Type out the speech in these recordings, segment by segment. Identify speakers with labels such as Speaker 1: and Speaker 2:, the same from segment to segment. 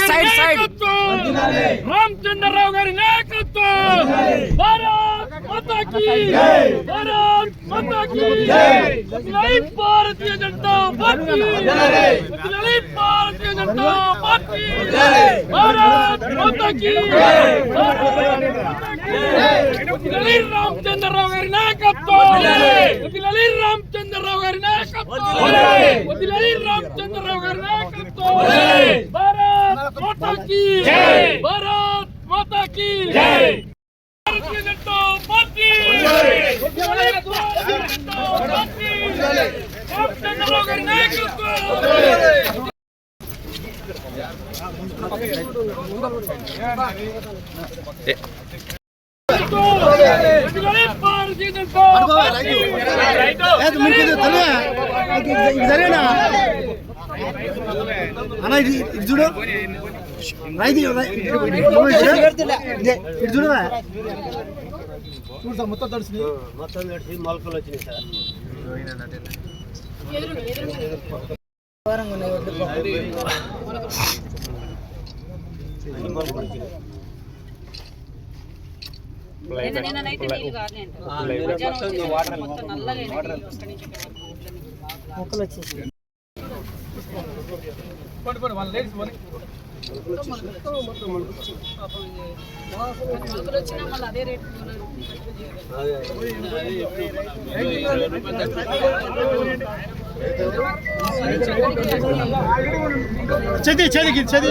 Speaker 1: Side side. Side
Speaker 2: Ramachandra Rao గారి నాయకత్వం! భారత్ మాతా కీ భారత్ మాతా కీ జై! భారతీయ జనతా పార్టీ! జై భారతీయ జనతా పార్టీ! భారత్ మాతా కీ జై! రామచంద్రరావు గారి నాయకత్వం! వదిలలి రామచంద్రరావు గారి నాయకత్వం! వదిలలి రామచంద్రరావు గారి నాయకత్వం! భారతీయ జనతా పార్టీ! రామచంద్రరావు గారి నాయకత్వం వదిలలి భారతీయ జనతా పార్టీ!
Speaker 3: సరేనా అన్న ఇది చూడు. మొత్తం తడిసింది.
Speaker 4: మొత్తం నడిచి మొలకలు వచ్చినాయి సార్.
Speaker 3: మొక్కలు వచ్చేసి
Speaker 5: పాపం ఇది మొలకలు
Speaker 3: చది. చదికి చది.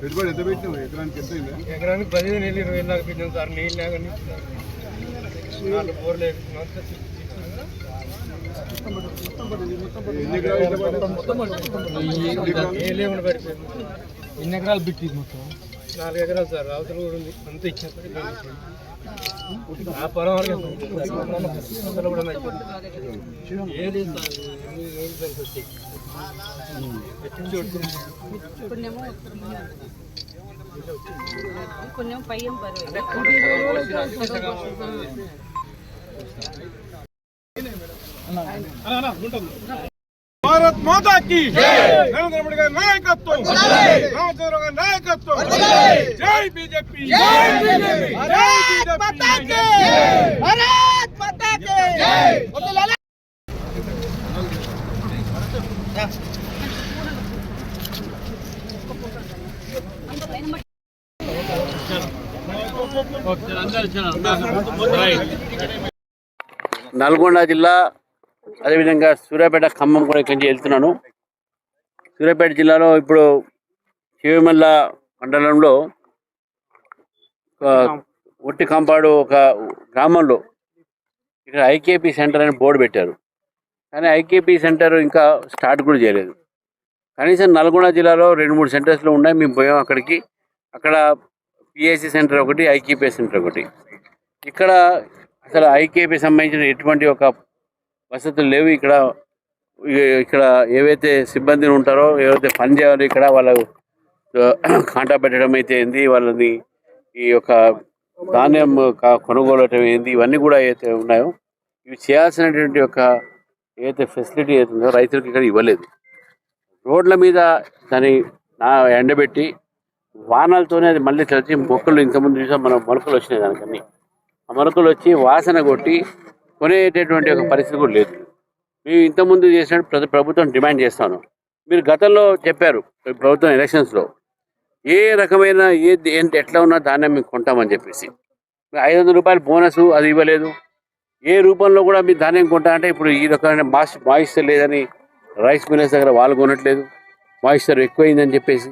Speaker 6: పెట్టుబడి ఎంత పెట్టినావు ఎకరానికి ఎంత
Speaker 2: ఎకరానికి పదిహేను వేలు ఇరవై వేలు దాకా పెట్టినాం సార్ నీళ్ళు లేకని నాలుగు బోర్లు వేసుకున్నాం.
Speaker 6: ఎన్ని ఎకరాలు ఎంత
Speaker 2: ఏ లేకుండా ఎన్ని ఎకరాలు పెట్టి మొత్తం నాలుగు ఎకరాలు సార్ అవతల కూడా ఉంది. అంత ఇచ్చిన ఆ పొలం వరకు కూడా. ఏది
Speaker 5: పయ్యం పర్వాలేదు
Speaker 6: భారత్ మాతా కి నరేంద్ర మోడీ గారి నాయకత్వం! రామచంద్ర గారి నాయకత్వం! జై బీజేపీ!
Speaker 4: నల్గొండ జిల్లా అదేవిధంగా సూర్యాపేట ఖమ్మం కూడా ఇక్కడి నుంచి వెళ్తున్నాను. సూర్యాపేట జిల్లాలో ఇప్పుడు శివమల్ల మండలంలో ఒట్టి కాంపాడు ఒక గ్రామంలో ఇక్కడ ఐకేపీ సెంటర్ అని బోర్డు పెట్టారు. కానీ ఐకేపీ సెంటర్ ఇంకా స్టార్ట్ కూడా చేయలేదు. కనీసం నల్గొండ జిల్లాలో రెండు మూడు సెంటర్స్లో ఉన్నాయి. మేము పోయాం అక్కడికి. అక్కడ పిఎస్సి సెంటర్ ఒకటి ఐకేపీ సెంటర్ ఒకటి. ఇక్కడ అసలు ఐకేపీ సంబంధించిన ఎటువంటి ఒక వసతులు లేవు. ఇక్కడ ఇక్కడ ఏవైతే సిబ్బందిని ఉంటారో ఏవైతే పని చేయాలో ఇక్కడ వాళ్ళు కాంటా పెట్టడం అయితే ఏంది? వాళ్ళని ఈ యొక్క ధాన్యం కొనుగోలటం కొనుగోలు ఏంది? ఇవన్నీ కూడా ఏవైతే ఉన్నాయో ఇవి చేయాల్సినటువంటి ఒక ఏదైతే ఫెసిలిటీ అవుతుందో రైతులకు ఇక్కడ ఇవ్వలేదు. రోడ్ల మీద దాన్ని నా ఎండబెట్టి వానలతోనే అది మళ్ళీ తలచి మొక్కలు ఇంతకుముందు చూసాం మనం మొలకలు వచ్చినాయి దానికన్నీ. ఆ మొలకలు వచ్చి వాసన కొట్టి కొనేటటువంటి ఒక పరిస్థితి కూడా లేదు. మేము ఇంతకుముందు చేసినట్టు ప్రతి ప్రభుత్వం డిమాండ్ చేస్తాను. మీరు గతంలో చెప్పారు ప్రభుత్వం ఎలక్షన్స్లో ఏ రకమైన ఏ ఏంటి ఎట్లా ఉన్నా ధాన్యం మేము కొంటామని చెప్పేసి. ఐదు వందల రూపాయలు బోనస్ అది ఇవ్వలేదు. ఏ రూపంలో కూడా మీరు ధాన్యం కొంటా అంటే ఇప్పుడు ఈ రకమైన మాస్ మాయిశ్చర్ లేదని రైస్ మిల్లర్స్ దగ్గర వాళ్ళు కొనట్లేదు. మాయిశ్చర్ ఎక్కువైందని చెప్పేసి.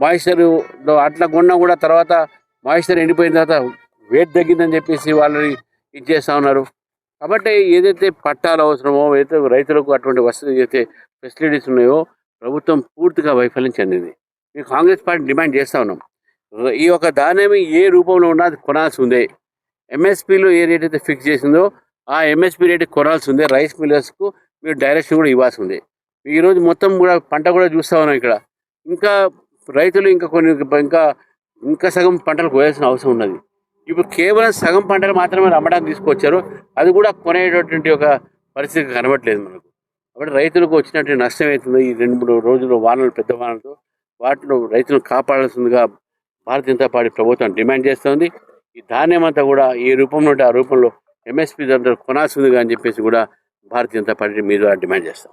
Speaker 4: మాయిశ్చర్లో అట్లా కొన్నా కూడా తర్వాత మాయిశ్చర్ ఎండిపోయిన తర్వాత వెయిట్ తగ్గిందని చెప్పేసి వాళ్ళని ఇది ఉన్నారు. కాబట్టి ఏదైతే పట్టాలు అవసరమో ఏదైతే రైతులకు అటువంటి వసతి ఏదైతే ఫెసిలిటీస్ ఉన్నాయో ప్రభుత్వం పూర్తిగా వైఫల్యం చెందింది. మేము కాంగ్రెస్ పార్టీ డిమాండ్ చేస్తూ ఉన్నాం. ఈ యొక్క ధాన్యం ఏ రూపంలో ఉన్నా అది కొనాల్సి ఉంది. ఎంఎస్పీలో ఏ రేట్ అయితే ఫిక్స్ చేసిందో ఆ ఎంఎస్పీ రేట్ కొనాల్సి ఉంది. రైస్ మిల్లర్స్కు మీరు డైరెక్షన్ కూడా ఇవ్వాల్సి ఉంది. ఈరోజు మొత్తం కూడా పంట కూడా చూస్తూ ఉన్నాం ఇక్కడ. ఇంకా రైతులు ఇంకా కొన్ని ఇంకా ఇంకా సగం పంటలు కోయాల్సిన అవసరం ఉన్నది. ఇప్పుడు కేవలం సగం పంటలు మాత్రమే అమ్మడానికి తీసుకొచ్చారు. అది కూడా కొనేటటువంటి ఒక పరిస్థితి కనబడట్లేదు మనకు. కాబట్టి రైతులకు వచ్చినటువంటి నష్టం అవుతుంది ఈ రెండు మూడు రోజులు వానలు పెద్ద వానలతో వాటిలో రైతులను కాపాడాల్సిందిగా భారతీయ జనతా పార్టీ ప్రభుత్వం డిమాండ్ చేస్తోంది. ఈ ధాన్యం అంతా కూడా ఈ రూపంలో నుండి ఆ రూపంలో ఎంఎస్పీ ధర కొనాల్సిందిగా అని చెప్పేసి కూడా భారతీయ జనతా పార్టీ మీద డిమాండ్ చేస్తాం